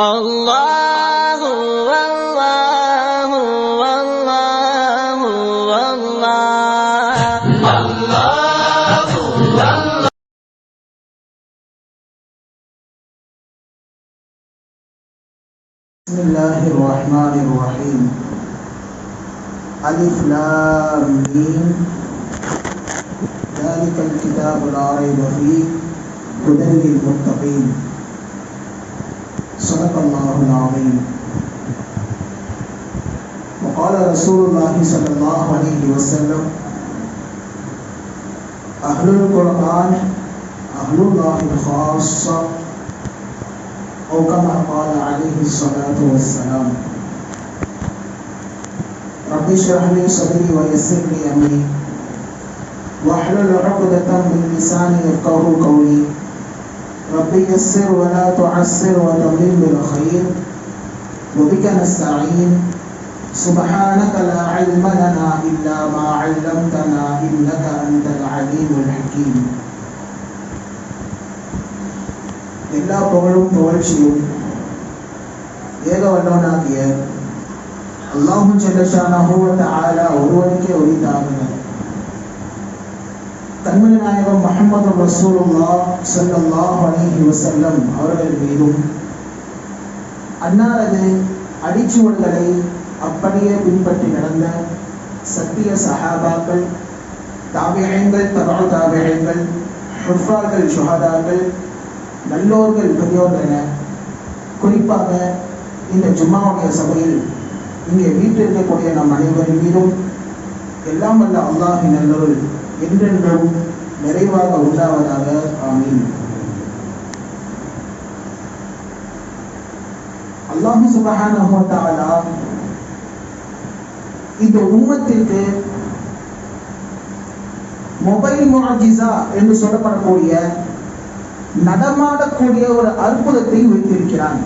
الله والله والله والله بسم الله الرحمن الرحيم ألف لام ميم ذلك الكتاب لا ريب فيه هدى للمتقين صدق الله العظيم وقال رسول الله صلى الله عليه وسلم أهل القرآن أهل الله الخاصة أو كما قال عليه الصلاة والسلام. رب اشرح لي صدري ويسر لي أمري واحلل عقدة من لساني يفقه قولي. رب يسر ولا تعسر وتمم بالخير وبك نستعين سبحانك لا علم لنا إلا ما علمتنا إنك أنت العليم الحكيم எல்லா புகழும் புகழ்ச்சியும் ஏக வல்லவனாகிய அல்லாஹு ஜல்லஷானஹு வ தஆலா ஒருவனுக்கே உரித்தாகுக கண்மணி நாயகம் மஹமது ரசூலுல்லா ஸல்லல்லாஹு அலஹி வசல்லம் அவர்கள் மீதும் அன்னாரது அடிச்சுவடுகளை அப்படியே பின்பற்றி நடந்த சத்திய சஹாபாக்கள் தாவியங்கள் தபா தாவியங்கள் ஹுஃபாக்கள் சுஹாதார்கள் நல்லோர்கள் பெரியோர்கள் என குறிப்பாக இந்த ஜும்மாவுடைய சபையில் இங்கே வீட்டில் இருக்கக்கூடிய நம் அனைவரின் மீதும் எல்லாம் வல்ல அல்லாஹி நல்லொருள் என்றென்றும் நிறைவாக உண்டாவதாக ஆமீன். அல்லாஹு சுபஹானஹு வ தஆலா இந்த உம்மத்திற்கு மொபைல் முஅஜிசா என்று சொல்லப்படக்கூடிய நடமாடக்கூடிய ஒரு அற்புதத்தை வைத்திருக்கிறான்.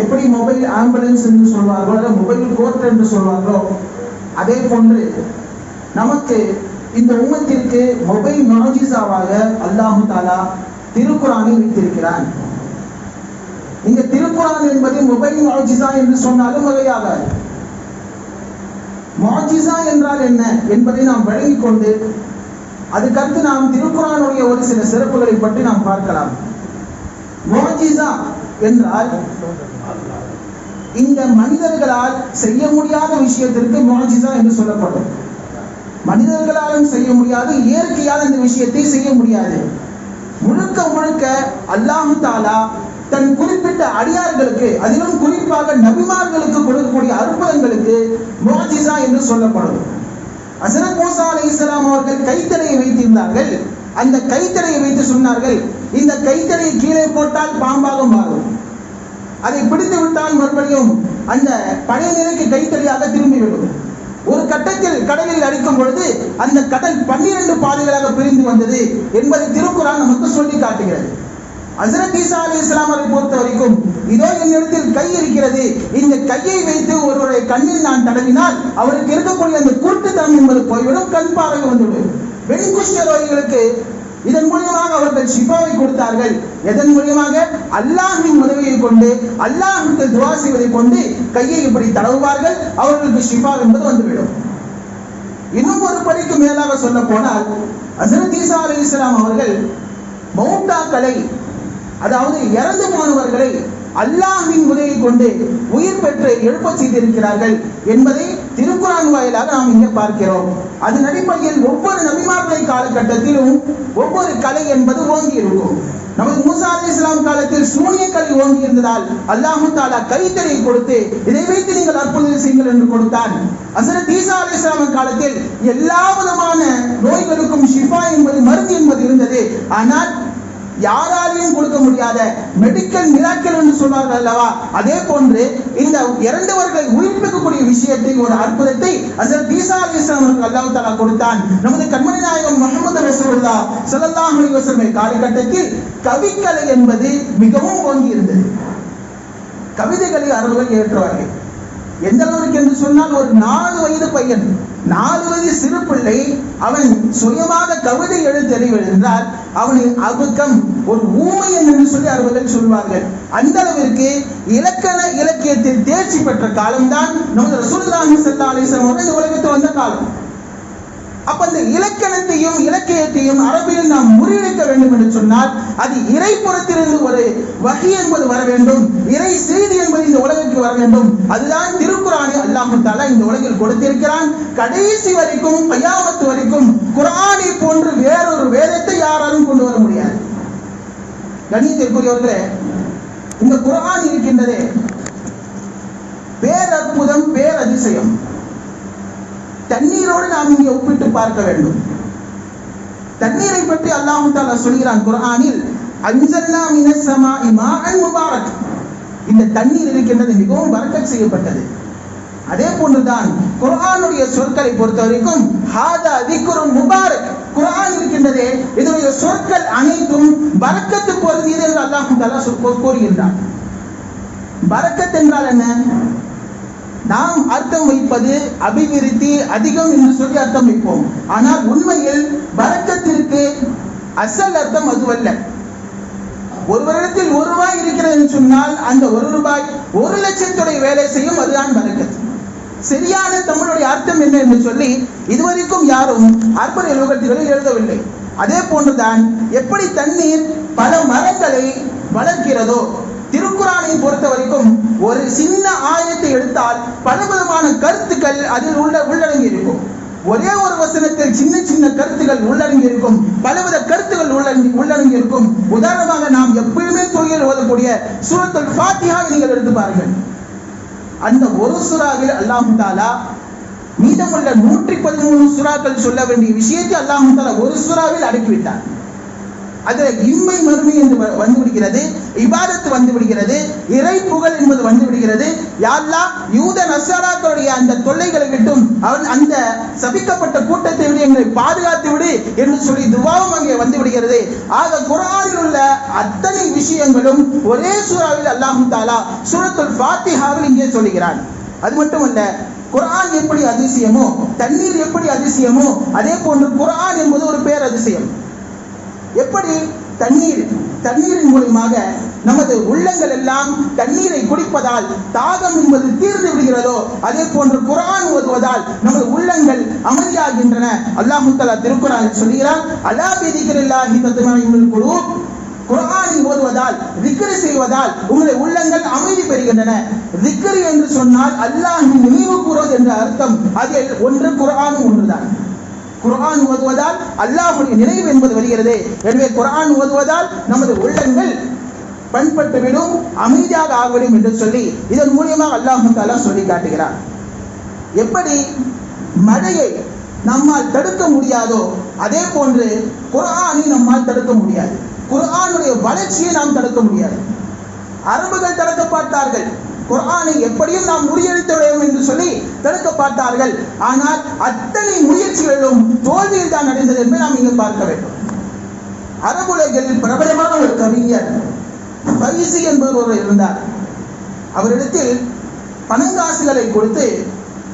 எப்படி மொபைல் ஆம்புலன்ஸ் என்று சொல்வார்களோ மொபைல் கோர்ட் என்று சொல்வார்களோ அதே போன்று நமக்கு இந்த உம்மத்திற்கு மொபைல் மாஜிசாவாக அல்லாஹு தாலா திருக்குறானை வைத்திருக்கிறான். இந்த திருக்குறான் என்பது மொபைல் மாஜிசா என்று சொன்னாலும் வகையாகாது மாஜிசா என்றால் என்ன என்பதை நாம் வழங்கிக் கொண்டு அதுக்கடுத்து நாம் திருக்குறானுடைய ஒரு சில சிறப்புகளை பற்றி நாம் பார்க்கலாம். மாஜிசா என்றால் இந்த மனிதர்களால் செய்ய முடியாத விஷயத்திற்கு மாஜிசா என்று சொல்லப்படும். மனிதர்களாலும் செய்ய முடியாது இயற்கையால் இந்த விஷயத்தை செய்ய முடியாது. முழுக்க முழுக்க அல்லாஹு தாலா தன் குறிப்பிட்ட அடியார்களுக்கு அதிலும் குறிப்பாக நபிமார்களுக்கு கொடுக்கக்கூடிய அற்புதங்களுக்கு மோஜிசா என்று சொல்லப்படும். அசரத் மூசா அலை இஸ்லாம் அவர்கள் கைத்தடையை வைத்திருந்தார்கள். அந்த கைத்தடையை வைத்து சொன்னார்கள் இந்த கைத்தடையை கீழே போட்டால் பாம்பாக மாறும். அதை பிடித்து விட்டால் மறுபடியும் அந்த பழைய நிலைக்கு கைத்தடியாக திரும்பிவிடும். ஒரு கட்டத்தில் கடலில் அடிக்கும் பொழுது அந்த கடல் பன்னிரண்டு பாதைகளாக பிரிந்து வந்தது என்பதை திருக்குறான் நமக்கு சொல்லி காட்டுகிறது. அசரத் ஈசா அலி இஸ்லாமரை பொறுத்த வரைக்கும் இதோ என்னிடத்தில் கை இருக்கிறது. இந்த கையை வைத்து ஒருவருடைய கண்ணில் நான் தடவினால் அவருக்கு இருக்கக்கூடிய அந்த குருட்டுத்தனம் என்பது போய்விடும் கண் பார்வை வந்துவிடும். வெண்குஷ்ட ரோகிகளுக்கு இதன் மூலியமாக அவர்கள் ஷிஃபாவை கொடுத்தார்கள். எதன் மூலியமாக? அல்லாஹின் உதவியை கொண்டு அல்லாஹுக்கு துவா செய்வதை கொண்டு கையை இப்படி தடவுவார்கள். அவர்களுக்கு ஷிஃபா என்பது வந்துவிடும். இன்னும் ஒரு படிக்கு மேலாக சொல்ல போனால் ஹசரத் ஈசா அலி இஸ்லாம் அவர்கள் மௌண்டாக்களை அதாவது இறந்து போனவர்களை அல்லாஹின் உதவி கொண்டு உயிர் பெற்று எழுப்ப செய்திருக்கிறார்கள் என்பதை திருக்குறான் வாயிலாக நாம் இங்கே பார்க்கிறோம். அதன் அடிப்படையில் ஒவ்வொரு நபிமார்களை காலகட்டத்திலும் ஒவ்வொரு கலை என்பது ஓங்கி இருக்கும் நமது மூசா அலி இஸ்லாம் காலத்தில் சூனிய கலை ஓங்கி இருந்ததால் அல்லாஹு தாலா கைத்தறி கொடுத்து இதை வைத்து நீங்கள் அற்புதம் செய்யுங்கள் என்று கொடுத்தான். அசரத் ஈசா அலி இஸ்லாம் காலத்தில் எல்லா விதமான நோய்களுக்கும் ஷிஃபா என்பது மருந்து என்பது இருந்தது. ஆனால் யாராலையும் கொடுக்க முடியாத மெடிக்கல் மிராக்கல் என்று சொன்னார்கள் அல்லவா? அதே போன்று இந்த இறந்தவர்களை உயிர்ப்பிக்கக்கூடிய விஷயத்தை ஒரு அற்புதத்தை அசர் தீசா அலி இஸ்லாம் அல்லாஹ் தாலா கொடுத்தான். நமது கண்மணி நாயகம் முகமது ரசூல்லா ஸல்லல்லாஹு அலைஹி காலகட்டத்தில் கவிக்கலை என்பது மிகவும் ஓங்கி இருந்தது. கவிதைகளை அவர்கள் ஏற்றுவார்கள் எந்த அளவுக்கு என்று சொன்னால் ஒரு நாலு வயது பையன். நாலு வயது சிறு பிள்ளை அவன் சுயமாக கவிதை எழுத என்றால் அவனை அபுக்கம் ஒரு ஊமை என்று சொல்லி அவர்கள் சொல்வார்கள். அந்த அளவிற்கு இலக்கண இலக்கியத்தில் தேர்ச்சி பெற்ற காலம்தான் நமது ரசூல்லாஹி ஸல்லல்லாஹு அவர்கள் உலகத்தில் வந்த காலம். அப்ப இந்த இலக்கணத்தையும் இலக்கியத்தையும் அரபியில் நாம் முறியடிக்க வேண்டும் என்று சொன்னால் அது இறைப்புறத்திலிருந்து ஒரு வகை என்பது வர வேண்டும். இறை செய்தி என்பது இந்த உலகிற்கு வர வேண்டும். அதுதான் திருக்குறானை அல்லாஹு தாலா இந்த உலகில் கொடுத்திருக்கிறான். கடைசி வரைக்கும் பையாமத்து வரைக்கும் குரானை போன்று வேறொரு வேதத்தை யாராலும் கொண்டு வர முடியாது. கணியத்திற்குரியவர்களே இந்த குரான் இருக்கின்றதே. பேரற்புதம் பேரதிசயம். தண்ணீரோடு நாம் இங்கே ஒப்பிட்டு பார்க்க வேண்டும். தண்ணீரை பற்றி அல்லாஹு தாலா சொல்கிறான் குரானில் அஞ்சல்லா மினசமா ஸமாஇ முபாரக். இந்த தண்ணீர் இருக்கின்றது மிகவும் பரக்கத் செய்யப்பட்டது. அதே போன்றுதான் குரானுடைய சொற்களை பொறுத்த வரைக்கும் ஹாதா திக்குரும் முபாரக். குரான் இருக்கின்றதே இதனுடைய சொற்கள் அனைத்தும் வரக்கத்து பொருந்தியது என்று அல்லாஹு தாலா கூறுகின்றான். பரக்கத் என்றால் என்ன? நாம் அர்த்தம் வைப்பது அபிவிருத்தி அதிகம் என்று சொல்லி அர்த்தம் வைப்போம். ஆனால் உண்மையில் வரக்கத்திற்கு அசல் அர்த்தம் அதுவல்ல. ஒரு வருடத்தில் ஒரு ரூபாய் இருக்கிறது என்று சொன்னால் அந்த ஒரு ரூபாய் ஒரு லட்சத்துடைய வேலை செய்யும் அதுதான் வரக்கத்து சரியான தமிழுடைய அர்த்தம் என்ன என்று சொல்லி இதுவரைக்கும் யாரும் அற்புத யோகத்திகளில் எழுதவில்லை. அதே போன்றுதான் எப்படி தண்ணீர் பல மரங்களை வளர்க்கிறதோ திருக்குறானை பொறுத்த வரைக்கும் ஒரு சின்ன ஆயத்தை எடுத்தால் பலவிதமான கருத்துக்கள் அதில் உள்ள உள்ளடங்கி இருக்கும் ஒரே ஒரு வசனத்தில் சின்ன சின்ன கருத்துக்கள் உள்ளடங்கி இருக்கும் பலவித கருத்துக்கள் உள்ளடங்கி உள்ளடங்கி இருக்கும் உதாரணமாக நாம் எப்பயுமே தொழில் ஓதக்கூடிய சூரத்துல் ஃபாத்திஹாவை நீங்கள் எடுத்து பாருங்கள். அந்த ஒரு சுறாவில் அல்லாஹு தாலா மீதமுள்ள நூற்றி பதிமூணு சுறாக்கள் சொல்ல வேண்டிய விஷயத்தை அல்லாஹுதாலா ஒரு சுறாவில் அடக்கிவிட்டார் அது இம்மை மறுமை என்று வ- வந்து விடுகிறது இபாதத்து வந்து விடுகிறது இறை புகழ் என்பது வந்து விடுகிறது யாழ்லா யூத நசாராக்களுடைய அந்த தொல்லைகளை விட்டும் அவன் அந்த சபிக்கப்பட்ட கூட்டத்தை விட எங்களை பாதுகாத்து விடு என்று சொல்லி துவாவும் அங்கே வந்து விடுகிறது ஆக குரானில் உள்ள அத்தனை விஷயங்களும் ஒரே சூறாவில் அல்லாஹு தாலா சூரத்துல் ஃபாத்திஹாவில் இங்கே சொல்லுகிறான். அது மட்டுமல்ல குரான் எப்படி அதிசயமோ தண்ணீர் எப்படி அதிசயமோ அதே போன்று குரான் என்பது ஒரு பேர் அதிசயம் எப்படி தண்ணீர் தண்ணீரின் மூலமாக நமது உள்ளங்கள் எல்லாம் தண்ணீரை குடிப்பதால் தாகம் என்பது தீர்ந்து விடுகிறதோ அதே போன்று குரான் ஓதுவதால் நமது உள்ளங்கள் அமைதியாகின்றன. அல்லாஹ் முத்தலா திருக்குறானில் சொல்கிறான் அலா பிதிக்ரில்லாஹி தத்மஇன்னுல் குலூப். குர்ஆனை ஓதுவதால் திக்ரு செய்வதால் உங்களுடைய உள்ளங்கள் அமைதி பெறுகின்றன. திக்ரு என்று சொன்னால் அல்லாஹ் நினைவு கூறுவது என்ற அர்த்தம் அதில் ஒன்று குரானும் ஒன்றுதான். குரான் ஓதுவதால் அல்லாஹுடைய நினைவு என்பது வருகிறது. எனவே குரான் ஓதுவதால் நமது உள்ளங்கள் பண்பட்டுவிடும் அமைதியாக ஆகிவிடும் என்று சொல்லி இதன் மூலியமாக அல்லாஹ் தாலா சொல்லி காட்டுகிறார். எப்படி மழையை நம்மால் தடுக்க முடியாதோ அதே போன்று குரானை நம்மால் தடுக்க முடியாது. குரானுடைய வளர்ச்சியை நாம் தடுக்க முடியாது. அரபுகள் தடுக்க பார்த்தார்கள். குரானை எப்படியும் நாம் முறியடித்து விடுவோம் என்று சொல்லி தடுக்க பார்த்தார்கள். ஆனால் அத்தனை முயற்சிகளிலும் தோல்வியில் தான் அடைந்தது என்பதை நாம் இங்கு பார்க்க வேண்டும். அரபுலகில் பிரபலமான ஒரு கவிஞர் பைசி என்பவர் ஒருவர் இருந்தார். அவரிடத்தில் பணங்காசுகளை கொடுத்து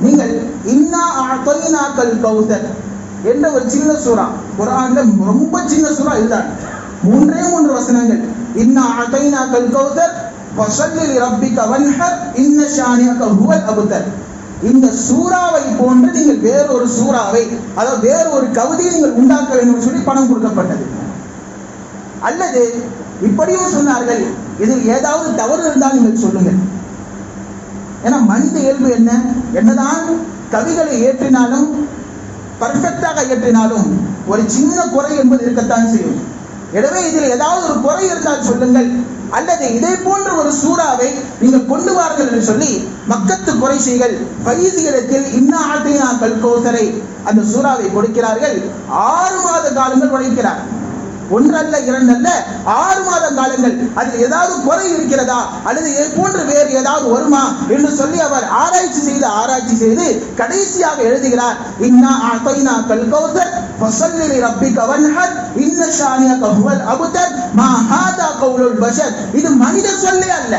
நீங்கள் இன்னா தொய்னாக்கள் கௌதர் என்ற ஒரு சின்ன சூறா குரான்ல ரொம்ப சின்ன சூறா இதுதான் மூன்றே மூன்று வசனங்கள். இன்னா தொய்னாக்கள் கௌதர் ஃபஸல்லி ரப்பிக வன்ஹர் இன்ன ஷானியக ஹுவல் அபுத்தர். இந்த சூறாவை போன்று நீங்கள் வேறொரு சூறாவை அதாவது வேறு ஒரு கவிதையை நீங்கள் உண்டாக்க வேண்டும் சொல்லி பணம் கொடுக்கப்பட்டது. அல்லது இப்படியும் சொன்னார்கள் இதில் ஏதாவது தவறு இருந்தால் நீங்கள் சொல்லுங்கள். ஏன்னா மனித இயல்பு என்ன? என்னதான் கவிகளை ஏற்றினாலும் பர்ஃபெக்டாக ஏற்றினாலும் ஒரு சின்ன குறை என்பது இருக்கத்தான் செய்யும். எனவே இதில் ஏதாவது ஒரு குறை இருந்தால் சொல்லுங்கள். அல்லது இதை போன்ற ஒரு சூறாவை நீங்கள் கொண்டு வார்கள் என்று சொல்லி மக்கத்து குறைசிகள் பைசிகளுக்கில் இன்னும் ஆட்டினா கல்கோசரை அந்த சூறாவை கொடுக்கிறார்கள். ஆறு மாத காலங்கள் உழைக்கிறார். ஒன்றல்ல இரண்டல்ல ஆறு மாத காலங்கள். அதில் ஏதாவது குறை இருக்கிறதா? அல்லது போன்று வேறு ஏதாவது வருமா? என்று சொல்லி அவர் ஆராய்ச்சி செய்து ஆராய்ச்சி செய்து கடைசியாக எழுதுகிறார். இன்னா அத்தைனா கல் கௌசர் ஃபஸல்லி ரப்பிக வன்ஹர் இன்ன ஷானியக ஹுவல் அபுதர் மா ஹாதா கௌலுல் பஷர். இது மனித சொல்லே அல்ல.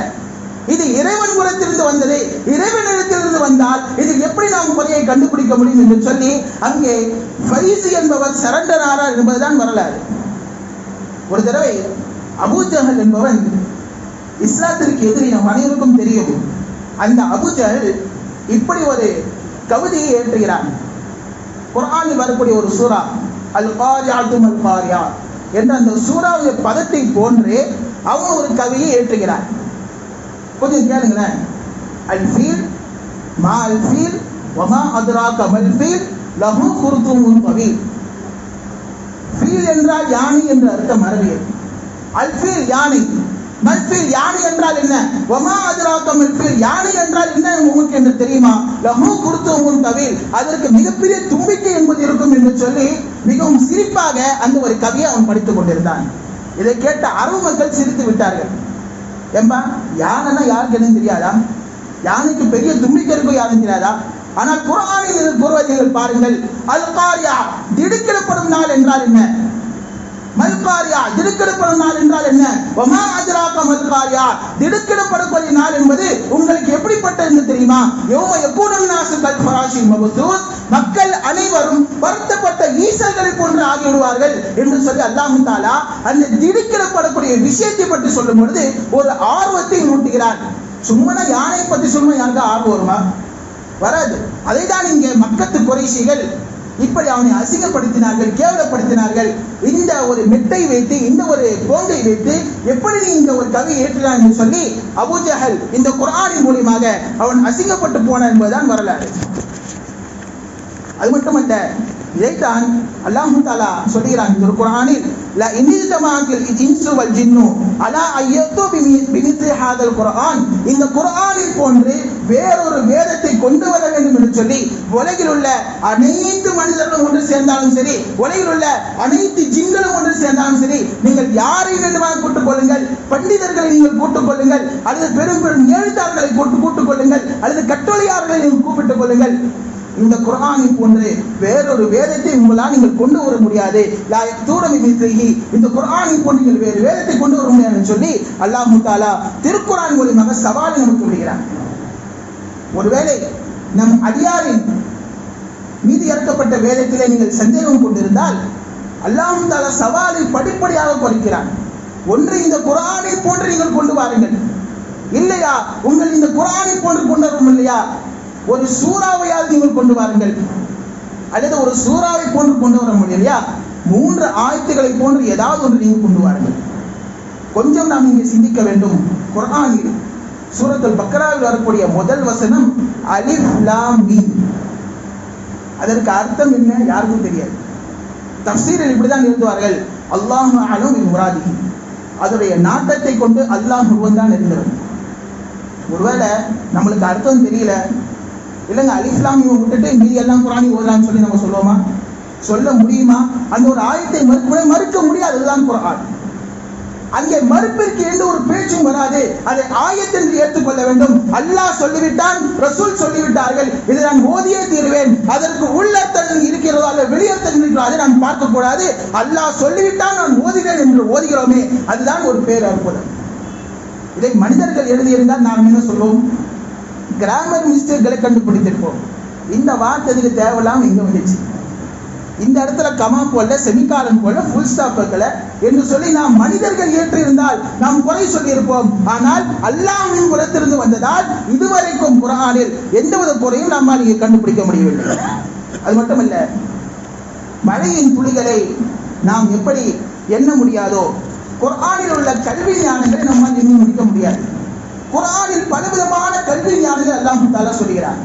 இது இறைவன் குலத்திலிருந்து வந்தது. இறைவனிடத்திலிருந்து வந்தால் இது எப்படி நாம் குறையை கண்டுபிடிக்க முடியும் என்று சொல்லி அங்கே ஃபைசி என்பவர் சரண்டர் ஆறார் என்பதுதான் வரலாறு. ஒரு தடவை அபூஜஹல் என்பவன் இஸ்லாத்திற்கு எதிரி நம் அனைவருக்கும் தெரியும். அந்த அபூஜஹல் இப்படி ஒரு கவிதையை ஏற்றுகிறான் குரானில் வரக்கூடிய ஒரு சூரா அல் பாரியாத்தும் அல் பாரியா என்ற அந்த சூறாவுடைய பதத்தை போன்றே அவன் ஒரு கவியை ஏற்றுகிறார் கொஞ்சம் கேளுங்களேன். அல் ஃபீல் மா அல் ஃபீல் வமா அதுரா கமல் ஃபீல் லஹு குருத்துமுன் பவீல். ஃபீல் என்றால் யானை என்ற அர்த்தம் அரபியல் அல்ஃபீல் யானை. மல்ஃபீல் யானை என்றால் என்ன? ஒமா அதிராக்க மல்ஃபீல் யானை என்றால் என்ன உங்களுக்கு என்று தெரியுமா? லஹு குருத்துமுன் தவில் அதற்கு மிகப்பெரிய தும்பிக்கை என்பது இருக்கும் என்று சொல்லி மிகவும் சிரிப்பாக அந்த ஒரு கவியை அவன் படித்துக் கொண்டிருந்தான். இதை கேட்ட அரபு மக்கள் சிரித்து விட்டார்கள். ஏம்பா யானைன்னா யாருக்கு என்னன்னு தெரியாதா? யானைக்கு பெரிய தும்பிக்கை இருக்கும் யாரும் தெரியாதா? ஆனால் குரானில் இது பாருங்கள். அல்காரியா திடுக்கிடப்படும் நாள் என்றால் என்ன? மல்காரியா திடுக்கிடப்படும் நாள் என்றால் என்ன? ஒமா அதிராக்க மல்காரியா திடுக்கிடப்படக்கூடிய நாள் என்பது உங்களுக்கு எப்படிப்பட்டது என்று தெரியுமா? யோம எப்போதும் நாசு கல் மகசூஸ் மக்கள் அனைவரும் வருத்தப்பட்ட ஈசல்களை போன்று ஆகிவிடுவார்கள் என்று சொல்லி அல்லாஹு தாலா அந்த திடுக்கிடப்படக்கூடிய விஷயத்தை பற்றி சொல்லும் பொழுது ஒரு ஆர்வத்தை மூட்டுகிறார். சும்மனா யானை பற்றி சொல்லுவோம் யாருக்கு ஆர்வம் வருமா? வராது. அதை தான் இங்கே மக்கத்து குறைசிகள் இப்படி அவனை அசிங்கப்படுத்தினார்கள் கேவலப்படுத்தினார்கள். இந்த ஒரு மெட்டை வைத்து இந்த ஒரு கோண்டை வைத்து எப்படி நீ இந்த ஒரு கவி ஏற்றுகிறான் என்று சொல்லி அபுஜஹல் இந்த குரானின் மூலியமாக அவன் அசிங்கப்பட்டு போனான் என்பதுதான் வரலாறு. அது மட்டுமல்ல இதைத்தான் அல்லாஹு தாலா சொல்கிறான் இந்த ஒரு குர்ஆனில் இன்னில் இன்சு வல் ஜின்னு அலா ஐயத்தோ பிமித்து ஹாதல் குரான் இந்த குரானில் போன்று வேறொரு வேதத்தை கொண்டு வர வேண்டும் என்று சொல்லி உலகில் உள்ள அனைத்து மனிதர்களும் ஒன்று சேர்ந்தாலும் சரி உலகில் உள்ள அனைத்து ஜின்களும் ஒன்று சேர்ந்தாலும் சரி நீங்கள் யாரை வேண்டுமாக கூட்டுக் கொள்ளுங்கள் பண்டிதர்களை நீங்கள் கூட்டுக் கொள்ளுங்கள் அல்லது பெரும் பெரும் எழுத்தாளர்களை கூட்டு கூட்டுக் கொள்ளுங்கள் அல்லது கட்டளையாளர்களை நீங்கள் கூப்பிட்டுக் கொள்ளுங்கள் இந்த குரானை போன்று வேறொரு வேதத்தை உங்களால் நீங்கள் கொண்டு வர முடியாது. லா தூரமி மித்ரிஹி. இந்த குரானை போன்று நீங்கள் வேறு வேதத்தை கொண்டு வர முடியாதுன்னு சொல்லி அல்லாஹ் தாலா திருக்குரான் மூலியமாக சவாலை நமக்கு விடுகிறார் ஒருவேளை நம் அடியாரின் மீது இறக்கப்பட்ட வேதத்திலே நீங்கள் சந்தேகம் கொண்டிருந்தால் அல்லாஹ் தாலா சவாலை படிப்படியாக குறைக்கிறான். ஒன்று இந்த குரானை போன்று நீங்கள் கொண்டு வாருங்கள். இல்லையா? உங்கள் இந்த குரானை போன்று கொண்டு வரும் இல்லையா? ஒரு சூறாவையாவது நீங்கள் கொண்டு வாருங்கள்? அல்லது ஒரு சூறாவை போன்று கொண்டு வர முடியலையா மூன்று ஆயத்துக்களை போன்று ஏதாவது ஒன்று நீங்கள் கொண்டு வாருங்கள். கொஞ்சம் நாம் இங்கே சிந்திக்க வேண்டும். குரானில் சூரத்தில் பக்ராவில் வரக்கூடிய முதல் வசனம் அலிஃப் லாம் மீன் அதற்கு அர்த்தம் என்ன? யாருக்கும் தெரியாது. தப்சீரில் இப்படிதான் எழுதுவார்கள். அல்லாஹ் அலும் முராதி அதனுடைய நாட்டத்தை கொண்டு அல்லாஹ் ஒருவன் தான் இருந்தவன். ஒருவேளை நம்மளுக்கு அர்த்தம் தெரியல. இல்லைங்க அலிஃப்லாம் இவன் விட்டுட்டு மீதி எல்லாம் குரானி ஓதலாம்னு சொல்லி நம்ம சொல்லுவோமா? சொல்ல முடியுமா? அந்த ஒரு ஆயத்தை மறுக்க மறுக்க முடியாது அதுதான் குரான் அங்கே மறுப்பிற்கு எந்த ஒரு பேச்சும் வராது. அதை ஆயத்தென்று ஏற்றுக்கொள்ள வேண்டும். அல்லாஹ் சொல்லிவிட்டான் ரசூல் சொல்லிவிட்டார்கள். இதை நான் ஓதியே தீருவேன். அதற்கு உள்ளத்தன் இருக்கிறதோ அல்ல வெளியத்தன் இருக்கிறதோ அதை நான் பார்க்க கூடாது அல்லாஹ் சொல்லிவிட்டான் நான் ஓதுகிறேன் என்று ஓதுகிறோமே. அதுதான் ஒரு பேர் அற்புதம் இதை மனிதர்கள் எழுதியிருந்தால் நாம் என்ன சொல்வோம்? கிராமர் மிஸ்டேக்களை கண்டுபிடித்திருப்போம். இந்த வார்த்தை இதுக்கு தேவையில்லாம இங்க வந்துச்சு. இந்த இடத்துல கமா போல செமிகாலன் போல ஃபுல் ஸ்டாப் வைக்கல என்று சொல்லி நாம் மனிதர்கள் ஏற்றிருந்தால் நாம் குறை சொல்லியிருப்போம். ஆனால் அல்லாஹ்வின் புறத்திலிருந்து வந்ததால் இதுவரைக்கும் குரானில் எந்தவித குறையும் நம்மால் இங்கே கண்டுபிடிக்க முடியவில்லை. அது மட்டுமல்ல மழையின் துளிகளை நாம் எப்படி எண்ண முடியாதோ குரானில் உள்ள கல்வி ஞானங்களை நம்மால் எண்ணி முடிக்க முடியாது. குரானில் பலவிதமான கல்வி ஞானங்கள் அல்லாஹு தாலா சொல்கிறார்.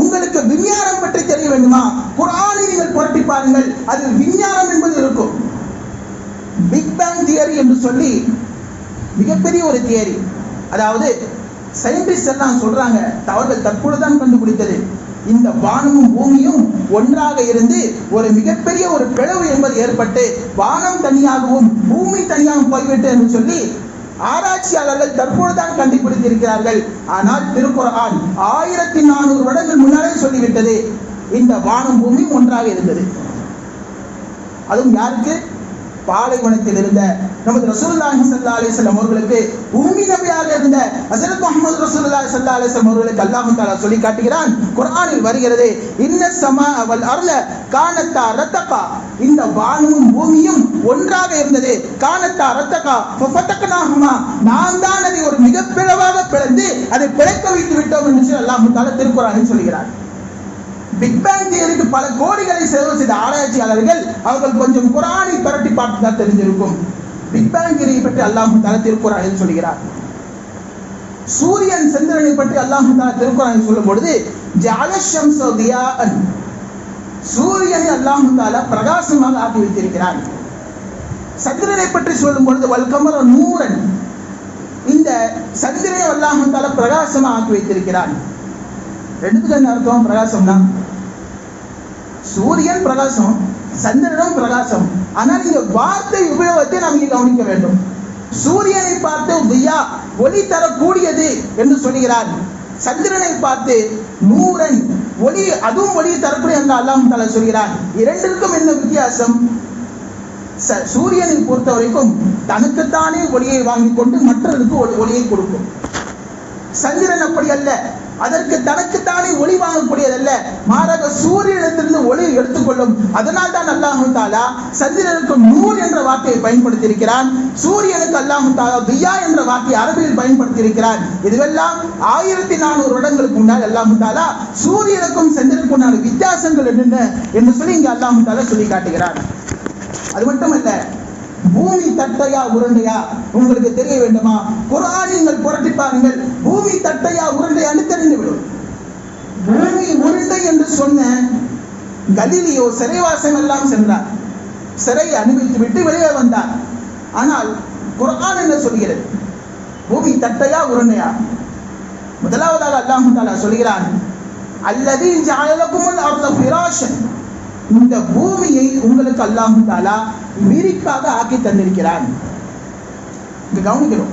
உங்களுக்கு விஞ்ஞானம் பற்றி தெரிய வேண்டுமா? குரானை நீங்கள் புரட்டி பாருங்கள் அதில் விஞ்ஞானம் என்பது இருக்கும். பிக் பேங் தியரி என்று சொல்லி மிகப்பெரிய ஒரு தியரி அதாவது சயின்டிஸ்ட் எல்லாம் சொல்றாங்க அவர்கள் தற்போது தான் கண்டுபிடித்தது. இந்த வானமும் பூமியும் ஒன்றாக இருந்து ஒரு மிகப்பெரிய ஒரு பிளவு என்பது ஏற்பட்டு வானம் தனியாகவும் பூமி தனியாகவும் போய்விட்டு என்று சொல்லி ஆராய்ச்சியாளர்கள் தற்பொழுதுதான் கண்டுபிடித்திருக்கிறார்கள். ஆனால் திருக்குர்ஆன் ஆயிரத்தி நானூறு வருடங்கள் முன்னாலே சொல்லிவிட்டது. இந்த வானம் பூமி ஒன்றாக இருந்தது. அதுவும் யாருக்கு? பாலைவனத்தில் இருந்த நமது ரசூல்லாஹி சல்லா அலைஹி அவர்களுக்கு உம்மி நபியாக இருந்த ஹசரத் முகமது ரசூலுல்லாஹி சல்லா அலைஹி அவர்களுக்கு அல்லாஹு தாலா சொல்லி காட்டுகிறான். குரானில் வருகிறது இன்ன சம அவள் அருள கானத்தா ரத்தப்பா இந்த வானமும் பூமியும் ஒன்றாக இருந்தது. கானத்தா ரத்தக்கா ஃபஃபதக்னாஹுமா நாம் தான் அதை ஒரு மிகப்பிழவாக பிளந்து அதை பிழைக்க வைத்து விட்டோம் என்று சொல்லி அல்லாஹ் தஆலா சொல்கிறார் பிக் பேங் தியரிக்கு பல கோடிகளை செலவு செய்த ஆராய்ச்சியாளர்கள் அவர்கள் கொஞ்சம் குரானை புரட்டி பார்த்து தான் தெரிஞ்சிருக்கும். பிக் பேங் தியரியை பற்றி அல்லாஹு தர திருக்குறானில் சொல்கிறார். சூரியன் சந்திரனை பற்றி அல்லாஹு தர திருக்குறானில் சொல்லும் பொழுது ஜாலஷம் சோதியா சூரியனை அல்லாஹு தாலா பிரகாசமாக ஆக்கி வைத்திருக்கிறார் சந்திரனை பற்றி சொல்லும் பொழுது வல்கமர நூரன். இந்த சந்திரனை அல்லாஹு தாலா பிரகாசமாக ஆக்கி வைத்திருக்கிறான். ரெண்டுத்துக்கு என்ன அர்த்தம்? பிரகாசம்னா சூரியன் பிரகாசம் சந்திரனும் பிரகாசம். ஆனால் இந்த வார்த்தை உபயோகத்தை நாம் இங்கே கவனிக்க வேண்டும். சூரியனை பார்த்து வியா ஒளி தரக்கூடியது என்று சொல்கிறார். சந்திரனை பார்த்து நூறன் ஒளி அதுவும் ஒளி தரக்கூடிய என்று அல்லாம் தலை சொல்கிறார். இரண்டிற்கும் என்ன வித்தியாசம்? ச- சூரியனை பொறுத்த வரைக்கும் தனக்குத்தானே ஒளியை வாங்கி கொண்டு மற்றவருக்கு ஒளியை கொடுக்கும். சந்திரன் அப்படி அல்ல. அதற்கு தனக்குத்தானே ஒளி வாங்கக்கூடியதல்ல. மாறாக சூரியனிடத்திலிருந்து ஒளி எடுத்துக்கொள்ளும். அதனால் தான் அல்லாஹு தாலா சந்திரனுக்கு நூர் என்ற வார்த்தையை பயன்படுத்தியிருக்கிறான். சூரியனுக்கு அல்லாஹு தாலா தியா என்ற வார்த்தையை அரபியில் பயன்படுத்தியிருக்கிறான். இதுவெல்லாம் ஆயிரத்தி நானூறு வருடங்களுக்கு முன்னால் அல்லாஹு தாலா சூரியனுக்கும் சந்திரனுக்கும் உண்டான வித்தியாசங்கள் என்னென்ன? என்று சொல்லி இங்கே அல்லாஹு தாலா சொல்லி காட்டுகிறான் அது மட்டுமல்ல பூமி தட்டையா உருண்டையா? உங்களுக்கு தெரிய வேண்டுமா? குரானை நீங்கள் புரட்டி பாருங்கள். பூமி தட்டையா உருண்டையான்னு தெரிந்துவிடும் பூமி உருண்டை என்று சொன்ன கலிலியோ சிறைவாசம் எல்லாம் சென்றார். சிறை அனுபவித்து விட்டு வெளியே வந்தார். ஆனால் குரான் என்ன சொல்கிறது? பூமி தட்டையா உருண்டையா? முதலாவதாக அல்லாஹ் தாலா சொல்கிறான் அல்லது ஜாலகுமுல் அர்த ஃபிராஷன். இந்த பூமியை உங்களுக்கு அல்லாஹு தாலா விரிப்பாக ஆக்கி தந்திருக்கிறான். கவனிக்கிறோம்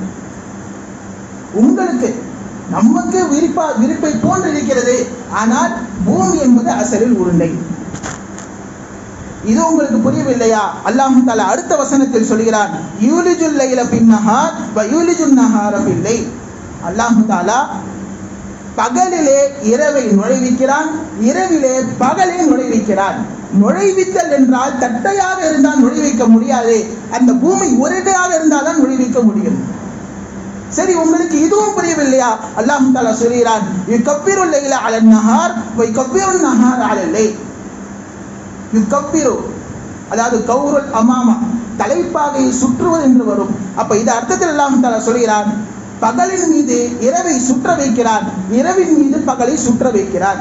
உங்களுக்கு நமக்கு விரிப்பா விரிப்பை போன்று இருக்கிறது ஆனால் பூமி என்பது அசலில் உருண்டை. இது உங்களுக்கு புரியவில்லையா? அல்லாஹ் தாலா அடுத்த வசனத்தில் சொல்கிறான் யூலிஜுல் லைல பின்னஹார் வ நஹார பின் லைல். தாலா பகலிலே இரவை நுழைவிக்கிறான் இரவிலே பகலை நுழைவிக்கிறான். நுழைவித்தல் என்றால் தட்டையாக இருந்தால் நுழைவிக்க முடியாது. அந்த பூமி ஒரேடையாக இருந்தால் தான் நுழைவிக்க முடியும். சரி உங்களுக்கு இதுவும் புரியவில்லையா? அல்லாஹ் தாலா சொல்கிறான் யுகப்பிரு லைல அலன் நஹார் வை கப்பிரு நஹார் அலல்லை யுகப்பிரு அதாவது கௌரல் அமாமா தலைப்பாகையை சுற்றுவது என்று வரும். அப்ப இது அர்த்தத்தில் அல்லாஹ் தாலா சொல்கிறான் பகலின் மீது இரவை சுற்ற வைக்கிறான் இரவின் மீது பகலை சுற்ற வைக்கிறான்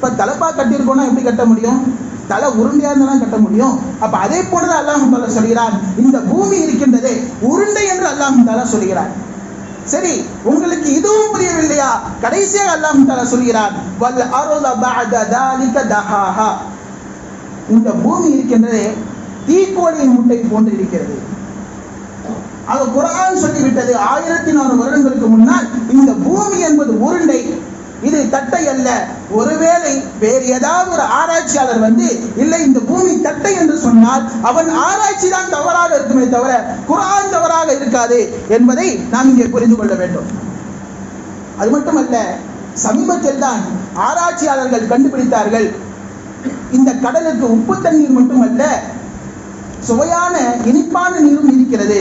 இப்போ தலைப்பா கட்டியிருக்கோம்னா எப்படி கட்ட முடியும்? தலை உருண்டையாக இருந்தாலும் கட்ட முடியும். அப்போ அதே போலதான் அல்லாஹ் தாலா சொல்கிறான். இந்த பூமி இருக்கின்றதே உருண்டை என்று அல்லாஹும் தாலா சொல்கிறான். சரி உங்களுக்கு இதுவும் புரியவில்லையா? கடைசியாக அல்லாஹும் தாலா சொல்கிறான் வல் அருள பஅத தாலிக தஹாஹா. இந்த பூமி இருக்கின்றதே தீக்கோழியின் முட்டை போன்று இருக்கிறது. அது குரான் சொல்லிவிட்டது ஆயிரத்தி நானூறு வருடங்களுக்கு முன்னால் இந்த பூமி என்பது உருண்டை இது தட்டை அல்ல. ஒருவேளை வேறு ஏதாவது ஒரு ஆராய்ச்சியாளர் வந்து இல்லை இந்த பூமி தட்டை என்று சொன்னால் அவன் ஆராய்ச்சி தான் தவறாக இருக்குமே தவிர குரான் தவறாக இருக்காது என்பதை நாம் இங்கே புரிந்து கொள்ள வேண்டும். அது மட்டுமல்ல சமீபத்தில் தான் ஆராய்ச்சியாளர்கள் கண்டுபிடித்தார்கள். இந்த கடலுக்கு உப்பு தண்ணீர் மட்டுமல்ல சுவையான இனிப்பான நீரும் இருக்கிறது.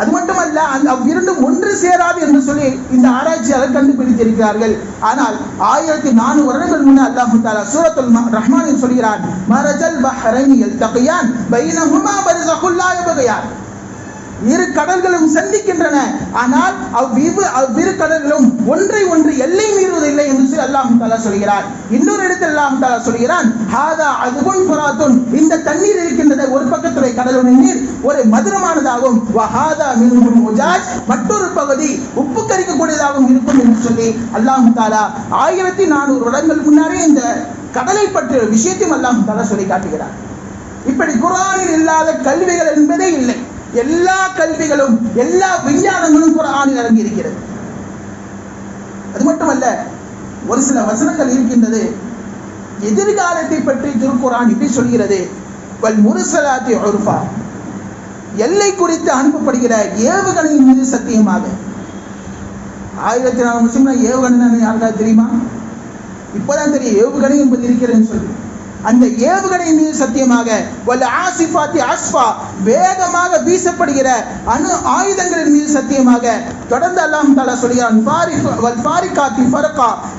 அது மட்டுமல்ல அந்த அவ்விரண்டும் ஒன்று சேராது என்று சொல்லி இந்த ஆராய்ச்சியாளர் கண்டுபிடித்திருக்கிறார்கள். ஆனால் ஆயிரத்தி நானூறு வருடங்கள் முன்னே அல்லாஹு தாலா சூரத்துல் ம- ரஹ்மானில் சொல்கிறான் மரஜல் எல் தகையான் பைனஹுமா பர்ஸகுல் லா இரு கடல்களும் சந்திக்கின்றன. ஆனால் அவ்விரு அவ்விரு கடல்களும் ஒன்றை ஒன்று எல்லை மீறுவதில்லை என்று சொல்லி அல்லாஹ் தாலா சொல்கிறார். இன்னொரு இடத்தில் அல்லாஹ் தாலா சொல்கிறான் ஹாதா அதுபுன் புராத்துன் இந்த தண்ணீர் இருக்கின்றது ஒரு பக்கத்துடைய கடலுடைய நீர் ஒரு மதுரமானதாகும். வஹாதா மின்ஹும் முஜாஜ் மற்றொரு பகுதி உப்பு கரிக்கக்கூடியதாகவும் இருக்கும் என்று சொல்லி அல்லாஹ் தாலா ஆயிரத்தி நானூறு வருடங்கள் முன்னாலே இந்த கடலை பற்றிய விஷயத்தையும் அல்லாம் தாலா சொல்லி காட்டுகிறார். இப்படி குரானில் இல்லாத கல்விகள் என்பதே இல்லை. எல்லா கல்விகளும் எல்லா விஞ்ஞானங்களும் குரானில் அடங்கி இருக்கிறது அது மட்டுமல்ல ஒரு சில வசனங்கள் இருக்கின்றது. எதிர்காலத்தை பற்றி திருக்குர்ஆன் இப்படி சொல்கிறது. வல் முருசலாத்தி உருஃபா. எல்லை குறித்து அனுப்பப்படுகிற ஏவுகணையின் மீது சத்தியமாக. ஆயிரத்தி நாலு முஸ்லீம்னா ஏவுகணை யாருக்காவது தெரியுமா? இப்போதான் தெரியும் ஏவுகணை என்பது இருக்கிறதுன்னு சொல்லி. அந்த ஏவுகணை மீது சத்தியமாக வல்ல ஆசிஃபாத்தி அஸ்ஃபா வேகமாக வீசப்படுகிற அணு ஆயுதங்களின் மீது சத்தியமாக தொடர்ந்து அல்லாஹ் தாலா சொல்கிறான்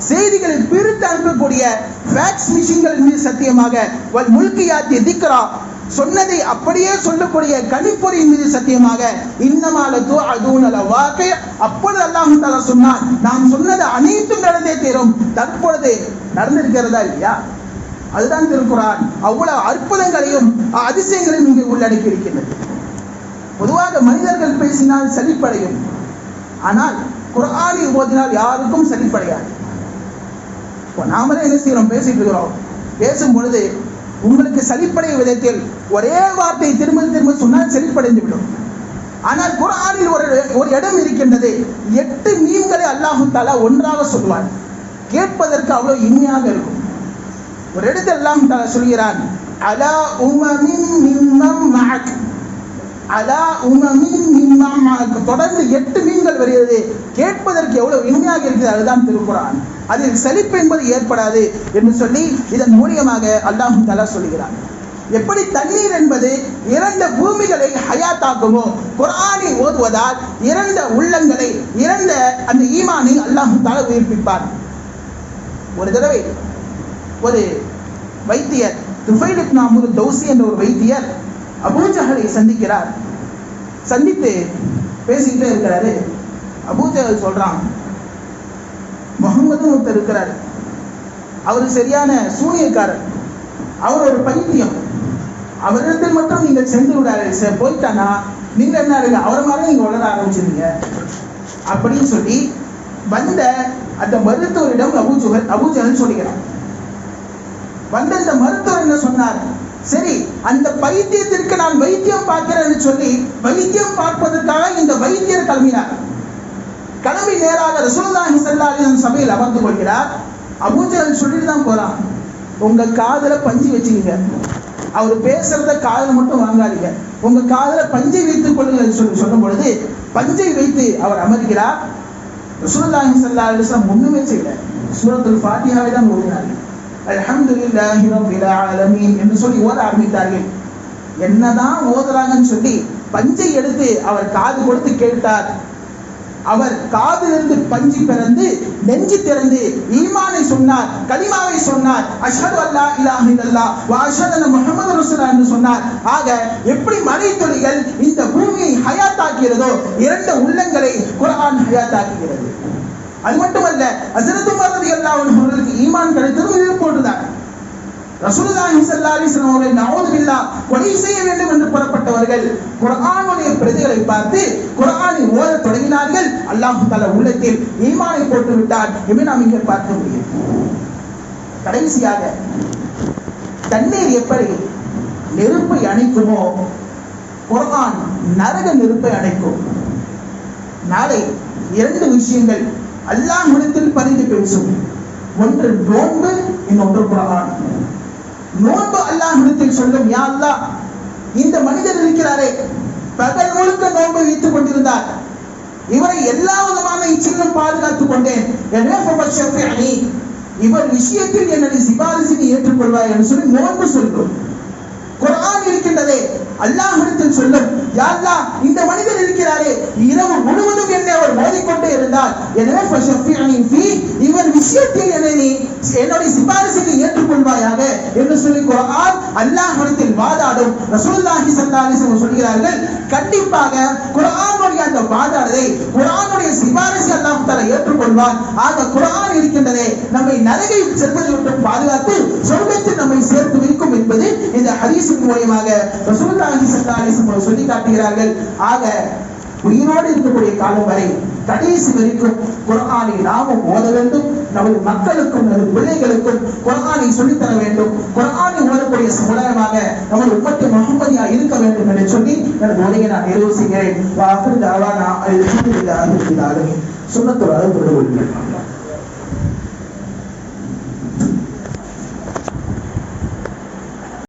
செய்திகளை பிரித்து அனுப்பக்கூடிய ஃபேக்ஸ் மிஷின்களின் மீது சத்தியமாக வல் முல்கியாத்தி திக்ரா சொன்னதை அப்படியே சொல்லக்கூடிய கணிப்பொறியின் மீது சத்தியமாக இன்னமால தூ அதூனல வாக்கை அப்பொழுது அல்லாஹ் தாலா சொன்னான் நாம் சொன்னது அனைத்தும் நடந்தே தீரும் தற்பொழுது நடந்திருக்கிறதா இல்லையா? அதுதான் திருக்குறான். அவ்வளவு அற்புதங்களையும் அதிசயங்களையும் இங்கு உள்ளடக்கி இருக்கின்றது. பொதுவாக மனிதர்கள் பேசினால் சலிப்படையும். ஆனால் குர்ஆனை ஓதினால் யாருக்கும் சலிப்படையாது. இப்போ நாமளே என்ன செய்கிறோம்? பேசிட்டு இருக்கிறோம். பேசும் பொழுது உங்களுக்கு சலிப்படைய விதத்தில் ஒரே வார்த்தை திரும்ப திரும்ப சொன்னால் செழிப்படைந்து விடும். ஆனால் குரானில் ஒரு ஒரு இடம் இருக்கின்றது. எட்டு மீன்களை அல்லாஹு தாலா ஒன்றாக சொல்வார் கேட்பதற்கு அவ்வளவு இனிமையாக இருக்கும். ஒரு இடத்தில் எல்லாம் தாலா சொல்கிறான் அலா உமமின் மிம்மம் மஅக். அலா உமமின் மிம்மம் மஅக். தொடர்ந்து எட்டு மீன்கள் வருகிறது. கேட்பதற்கு எவ்வளவு இனிமையாக இருக்கிறது அதுதான் திருக்குறான் அதில் செழிப்பு என்பது ஏற்படாது என்று சொல்லி இதன் மூலியமாக அல்லாஹ் தலா சொல்கிறான். எப்படி தண்ணீர் என்பது இரண்ட பூமிகளை ஹயாத்தாக்குமோ குரானை ஓதுவதால் இரண்ட உள்ளங்களை இரண்ட அந்த ஈமானை அல்லாஹ் தாலா உயிர்ப்பிப்பார். ஒரு தடவை ஒரு வைத்தியர் துஃபைல் இப்னு தௌசி என்ற ஒரு வைத்தியர் அபூஜஹலை சந்திக்கிறார். சந்தித்து பேசிக்கிட்டே இருக்கிறாரு. அபூஜஹல் சொல்றான் முகமதுன்னு ஒருத்தர் இருக்கிறார். அவர் சரியான சூனியக்காரர். அவர் ஒரு பைத்தியம். அவரிடத்தில் மட்டும் நீங்கள் சென்று விடாரு போயிட்டானா? நீங்க என்ன இருக்கு? அவரை மாதிரி நீங்க வளர ஆரம்பிச்சிருங்க அப்படின்னு சொல்லி வந்த அந்த மருத்துவரிடம் அபூஜுகல் அபூஜகல் சொல்லிக்கிறான். வந்த இந்த மருத்துவர் என்ன சொன்னார்? சரி அந்த பைத்தியத்திற்கு நான் வைத்தியம் பார்க்கிறேன் சொல்லி வைத்தியம் பார்ப்பதற்காக இந்த வைத்தியர் கிளம்பினார். கிளம்பி நேராக ரசூல்லாஹி ஸல்லல்லாஹு சபையில் அமர்ந்து கொள்கிறார். அபூஜஹல் சொல்லிட்டு தான் போறான். உங்க காதல பஞ்சு வச்சுக்கீங்க. அவர் பேசுறத காதல மட்டும் வாங்காதீங்க. உங்க காதல பஞ்சை வைத்துக் கொள்ளுங்கள் சொல்லி சொல்லும் பொழுது பஞ்சை வைத்து அவர் அமர்கிறார். ரசூல்லாஹி ஸல்லல்லாஹு அலைஹி ஒண்ணுமே செய்யல. சூரத்துல் ஃபாத்திஹாவை தான் ஓதினார்கள். அல்ஹம்துலில்லாஹி ரப்பில் ஆலமீன் என்று சொல்லி ஓத ஆரம்பித்தார்கள். என்னதான் ஓதுறாங்கன்னு சொல்லி பஞ்சை எடுத்து அவர் காது கொடுத்து கேட்டார். அவர் காதிலிருந்து பஞ்சு பிறந்து நெஞ்சு திறந்து ஈமானை சொன்னார் கலிமாவை சொன்னார். அஷது அல்லா இலாஹ இல்லல்லாஹ் வ அஷ்ஹது அன்ன முஹம்மது என்று சொன்னார். ஆக எப்படி மழை துளிகள் இந்த பூமியை ஹயாத்தாக்கிறதோ இரண்டு உள்ளங்களை குரான் ஹயாத்தாக்குகிறது. அது மட்டுமல்ல அசரத்து மரதி ரலியல்லாஹு அவர்களுக்கு ஈமான் கிடைத்ததும் இது போன்றுதான். ரசூலுல்லாஹி ஸல்லல்லாஹு அலைஹி வஸல்லம் அவர்களை நவுது பில்லாஹ் கொலை செய்ய வேண்டும் என்று புறப்பட்டவர்கள் குர்ஆனுடைய பிரதிகளை பார்த்து குர்ஆனை ஓத தொடங்கினார்கள். அல்லாஹ் தஆலா உள்ளத்தில் ஈமானை போட்டு விட்டார் என்று நாம் இங்கே பார்க்க முடியும். கடைசியாக தண்ணீர் எப்படி நெருப்பை அணைக்குமோ குர்ஆன் நரக நெருப்பை அணைக்கும். நாளை இரண்டு விஷயங்கள் அல்லாஹ்விடத்தில் பரிந்து பேசும். ஒன்று நோன்பு இன்னொன்று குரான். நோன்பு அல்லாஹ்விடத்தில் சொல்லும் யா அல்லாஹ் இந்த மனிதர் இருக்கிறாரே பகல் முழுக்க நோன்பை வைத்துக் கொண்டிருந்தார். இவரை எல்லா விதமான இச்சிலும் பாதுகாத்துக் கொண்டேன். எனவே இவர் விஷயத்தில் என்னுடைய சிபாரிசினை ஏற்றுக்கொள்வாய் என்று சொல்லி நோன்பு சொல்லும். குரான் இருக்கின்றதே அல்லாஹிடத்தில் சொல்லும் யாழ்லா இந்த மனிதர் இருக்கிறாரே இரவு முழுவதும் என்னை அவர் மோதிக்கொண்டே இருந்தார். எனவே இவர் விஷயத்தில் என்னை நீ என்னுடைய சிபாரிசுக்கு ஏற்றுக்கொள்வாயாக என்று சொல்லி குரான் அல்லாஹிடத்தில் வாதாடும் ரசூல்லாஹி ஸல்லல்லாஹு சொல்கிறார்கள். கண்டிப்பாக குரானுடைய அந்த வாதாடலை குரானுடைய சிபாரிசு அல்லாஹ் தலை ஏற்றுக்கொள்வார். ஆக குரான் இருக்கின்றதே நம்மை நரகை செல்வதை விட்டு பாதுகாத்து சொர்க்கத்தில் நம்மை சேர்த்து வைக்கும் என்பது இந்த ஹதீஸின் மூலியமாக ரசூலுல்லாஹி ஸல்லல்லாஹு அலைஹி சொல்லி காட்டுகிறார்கள். ஆக உயிரோடு இருக்கக்கூடிய காலம் வரை கடைசி வரைக்கும் குரானை நாமும் ஓத வேண்டும். நமது மக்களுக்கும் நமது பிள்ளைகளுக்கும் குரானை சொல்லித்தர வேண்டும். குரானை ஓதக்கூடிய சமுதாயமாக நமது உம்மத்து முகமதியா இருக்க வேண்டும் என்று சொல்லி எனது உரையை நான் நிறைவு செய்கிறேன். வாக்கு தொடர்பு கொள்கிறேன்